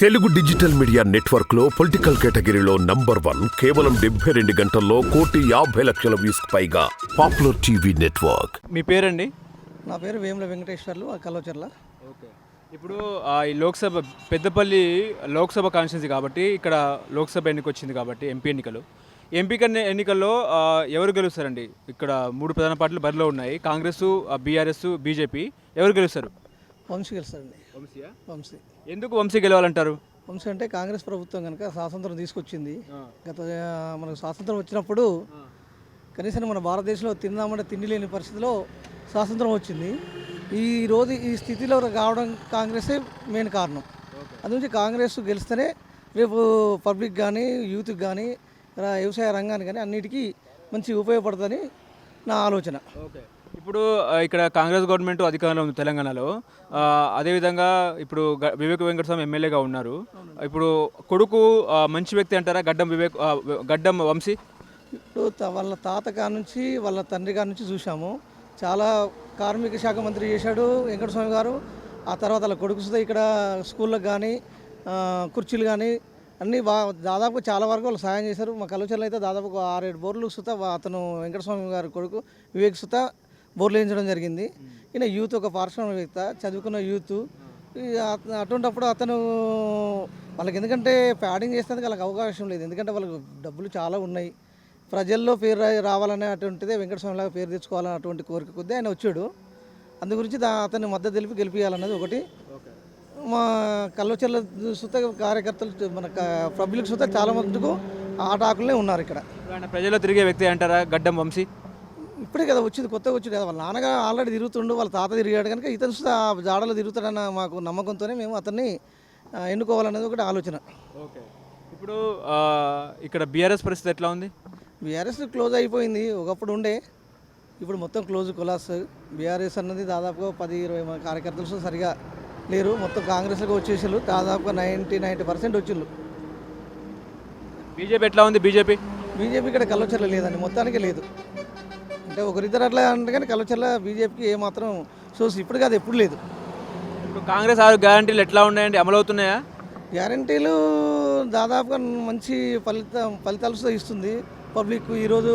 Telugu digital media నెట్వర్క్లో political కేటగిరీలో number one కేవలం డెబ్బై రెండు గంటల్లో కోటి యాభై లక్షల వ్యూస్ పైగా పాపులర్ టీవీ నెట్వర్క్. మీ పేరండి? నా పేరు వేముల వెంకటేశ్వర్లు ఆ కల్వచర్ల ఓకే. ఇప్పుడు ఆ, ఈ లోక్సభ పెద్దపల్లి లోక్సభ కాన్స్టిట్యున్సీ కాబట్టి ఇక్కడ లోక్సభ ఎన్నిక వచ్చింది కాబట్టి ఎంపీ ఎన్నికలు. ఎంపీ కన్నా ఎన్నికల్లో ఆ, ఎవరు గెలుస్తారండి? ఇక్కడ మూడు ప్రధాన పార్టీలు బరిలో ఉన్నాయి. Congress BRS BJP. ఎవరు గెలుస్తారు? వంశీ గెలుస్తారండి వంశీయా? వంశీ. ఎందుకు వంశీ గెలవాలంటారు? వంశీ అంటే కాంగ్రెస్ ప్రభుత్వం కనుక స్వాతంత్రం తీసుకొచ్చింది. గత మనకు స్వాతంత్రం వచ్చినప్పుడు కనీసం మన భారతదేశంలో తిందామంటే తిండి లేని పరిస్థితిలో స్వాతంత్రం వచ్చింది. ఈ రోజు ఈ స్థితిలో రావడం కాంగ్రెసే మెయిన్ కారణం. అందుగురించి కాంగ్రెస్ గెలిస్తేనే రేపు పబ్లిక్ కానీ యూత్కి కానీ వ్యవసాయ రంగానికి కానీ అన్నిటికీ మంచి ఉపయోగపడుతుందని నా ఆలోచన. ఓకే. ఇప్పుడు ఇక్కడ కాంగ్రెస్ గవర్నమెంట్ అధికారంలో ఉంది తెలంగాణలో. అదేవిధంగా ఇప్పుడు గ- వివేక్ వెంకటస్వామి ఎమ్మెల్యేగా ఉన్నారు. ఇప్పుడు కొడుకు మంచి వ్యక్తి అంటారా? గడ్డం వివేక్ గడ్డం వంశీ? ఇప్పుడు వాళ్ళ తాత నుంచి వాళ్ళ తండ్రి గారి నుంచి చూసాము చాలా కార్మిక శాఖ మంత్రి చేశాడు వెంకటస్వామి గారు. ఆ తర్వాత వాళ్ళ కొడుకు సుధా ఇక్కడ స్కూళ్ళకి కానీ కుర్చీలు కానీ అన్నీ బా దాదాపు చాలా వరకు వాళ్ళు సాయం చేశారు. మా కలుచర్లు అయితే దాదాపు ఆరేడు బోర్లు సుత అతను వెంకటస్వామి గారి కొడుకు వివేక్ సుత బోర్లేయించడం జరిగింది. ఈయన యూత్ ఒక పారిశ్రామికవేత్త చదువుకున్న యూత్. అటువంటిప్పుడు అతను వాళ్ళకి ఎందుకంటే ప్యాడింగ్ చేసేందుకు వాళ్ళకి అవకాశం లేదు. ఎందుకంటే వాళ్ళకి డబ్బులు చాలా ఉన్నాయి. ప్రజల్లో పేరు రావాలనే అటువంటిదే వెంకటస్వామిలాగా పేరు తెచ్చుకోవాలనే అటువంటి కోరిక కొద్దీ ఆయన వచ్చాడు. అందు గురించి దా అతన్ని మద్దతు తెలిపి గెలిపించాలన్నది ఒకటి. మా కల్వచర్ల సుత కార్యకర్తలు మన పబ్లిక్ సుత చాలా మటుకు ఆటాకులనే ఉన్నారు ఇక్కడ. ప్రజల్లో తిరిగే వ్యక్తి అంటారా? గడ్డం వంశీ? ఇప్పుడే కదా వచ్చింది కొత్తగా వచ్చింది కదా. వాళ్ళ నాన్నగారు ఆల్రెడీ తిరుగుతుండు వాళ్ళ తాత తిరిగాడు కనుక ఇతను ఆ జాడలో తిరుగుతాడన్న మాకు నమ్మకంతోనే మేము అతన్ని ఎన్నుకోవాలనేది ఒకటి ఆలోచన. ఓకే. ఇప్పుడు ఇక్కడ బీఆర్ఎస్ పరిస్థితి ఎట్లా ఉంది? బీఆర్ఎస్ క్లోజ్ అయిపోయింది ఒకప్పుడు ఉండే. ఇప్పుడు మొత్తం క్లోజ్ కొలాస్. బీఆర్ఎస్ అన్నది దాదాపుగా పది ఇరవై మంది కార్యకర్తలు సరిగా లేరు. మొత్తం కాంగ్రెస్లోకి వచ్చేసారు దాదాపుగా నైంటీ నైంటీ పర్సెంట్ వచ్చిండ్రు బీజేపీ ఎట్లా ఉంది? బీజేపీ? బీజేపీ ఇక్కడ కల్వచర్ల లేదండి మొత్తానికి లేదు. అంటే ఒకరిద్దరు అట్లా అంటే కానీ కల్వచర్ల బీజేపీకి ఏమాత్రం సోర్స్ ఇప్పుడు కాదు ఎప్పుడు లేదు. ఇప్పుడు కాంగ్రెస్ ఆరు గ్యారంటీలు ఎట్లా ఉన్నాయండి? అమలు అవుతున్నాయా గ్యారంటీలు దాదాపుగా మంచి ఫలితం ఫలితాలు ఇస్తుంది. పబ్లిక్ ఈరోజు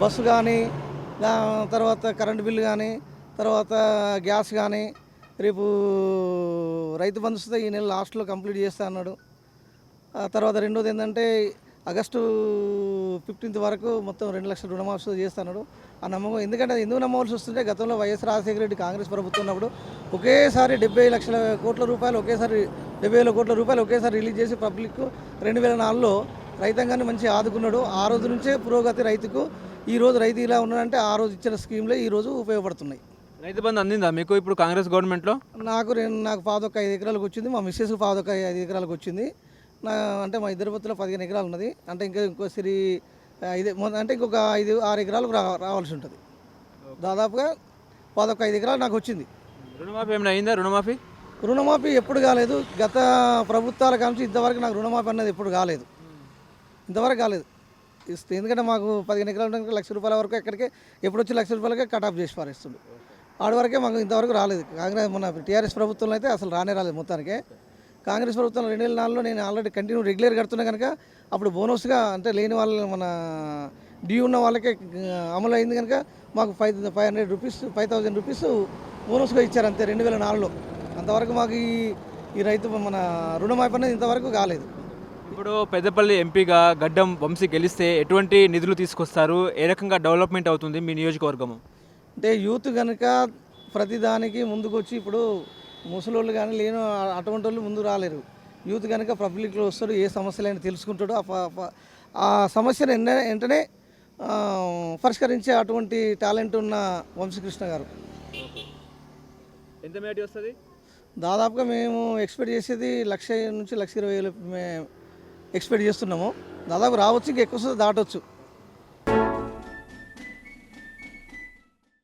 బస్సు కానీ తర్వాత కరెంటు బిల్లు కానీ తర్వాత గ్యాస్ కానీ రేపు రైతు బంధు వస్తే ఈ నెల లాస్ట్లో కంప్లీట్ చేస్తా అన్నాడు. ఆ తర్వాత రెండోది ఏంటంటే ఆగస్టు ఫిఫ్టీన్త్ వరకు మొత్తం రెండు లక్షల రుణమాఫీ చేస్తున్నాడు ఆ నమ్మకం. ఎందుకంటే ఎందుకు నమ్మవలసి వస్తుంటే గతంలో వైఎస్ రాజశేఖర రెడ్డి కాంగ్రెస్ ప్రభుత్వం ఉన్నప్పుడు ఒకేసారి డెబ్బై లక్షల కోట్ల రూపాయలు ఒకేసారి డెబ్బై వేల కోట్ల రూపాయలు ఒకేసారి రిలీజ్ చేసి పబ్లిక్ రెండు వేల నాలుగులో రైతాంగాన్ని మంచి ఆదుకున్నాడు. ఆ రోజు నుంచే పురోగతి రైతుకు ఈ రోజు రైతు ఇలా ఉన్నాడంటే ఆ రోజు ఇచ్చిన స్కీమ్లే ఈ రోజు ఉపయోగపడుతున్నాయి. రైతు బంధు అందిందా మీకు ఇప్పుడు కాంగ్రెస్ గవర్నమెంట్లో? నాకు నాకు పాదొక్క ఐదు ఎకరాలకు వచ్చింది మా మిస్సెస్ పాదొక్క ఐదు ఎకరాలకు వచ్చింది. నా అంటే మా ఇద్దరి పొత్తులో పదిహేను ఎకరాలు ఉన్నది. అంటే ఇంకా ఇంకో సిరి ఐదు అంటే ఇంకొక ఐదు ఆరు ఎకరాలకు రా రావాల్సి ఉంటుంది. దాదాపుగా పాదొక్క ఐదు ఎకరాలు నాకు వచ్చింది. రుణమాఫీ ఏమైనా అయిందా? రుణమాఫీ? రుణమాఫీ ఎప్పుడు కాలేదు. గత ప్రభుత్వాల కాంచి ఇంతవరకు నాకు రుణమాఫీ అన్నది ఎప్పుడు కాలేదు. ఇంతవరకు కాలేదు. ఇస్తే ఎందుకంటే మాకు పదిహేను ఎకరాలు ఉండడానికి లక్ష రూపాయల వరకు ఎక్కడికే ఎప్పుడు వచ్చి లక్ష రూపాయలకే కట్ ఆఫ్ చేసి పారేస్తుండు. ఆడి వరకే మాకు ఇంతవరకు రాలేదు. కాంగ్రెస్ మన టీఆర్ఎస్ ప్రభుత్వంలో అయితే అసలు రానే రాలేదు మొత్తానికి. కాంగ్రెస్ ప్రభుత్వంలో రెండు వేల నాలుగులో నేను ఆల్రెడీ కంటిన్యూ రెగ్యులర్ కడుతున్నా కనుక అప్పుడు బోనస్గా అంటే లేని వాళ్ళు మన డ్యూ ఉన్న వాళ్ళకే అమలు అయింది కనుక మాకు five five hundred rupees five thousand rupees బోనస్గా ఇచ్చారు అంతే రెండు వేల నాలుగులో. అంతవరకు మాకు ఈ ఈ రైతు మన రుణమాఫీ అనేది ఇంతవరకు కాలేదు. ఇప్పుడు పెద్దపల్లి ఎంపీగా గడ్డం వంశీ గెలిస్తే ఎటువంటి నిధులు తీసుకొస్తారు? ఏ రకంగా డెవలప్మెంట్ అవుతుంది మీ నియోజకవర్గము? అంటే యూత్ కనుక ప్రతిదానికి ముందుకు వచ్చి ఇప్పుడు ముసలోళ్ళు కానీ లేని అటువంటి వాళ్ళు ముందు రాలేరు. యూత్ కనుక పబ్లిక్లో వస్తాడు ఏ సమస్యలైనా తెలుసుకుంటాడు ఆ సమస్యను వెంటనే పరిష్కరించే అటువంటి టాలెంట్ ఉన్న వంశీకృష్ణ గారు. ఎంత మేటి వస్తుంది? దాదాపుగా మేము ఎక్స్పెక్ట్ చేసేది లక్ష నుంచి లక్ష ఇరవై వేలు మేము ఎక్స్పెక్ట్ చేస్తున్నాము. దాదాపు రావచ్చు ఇంకా ఎక్కువ దాటవచ్చు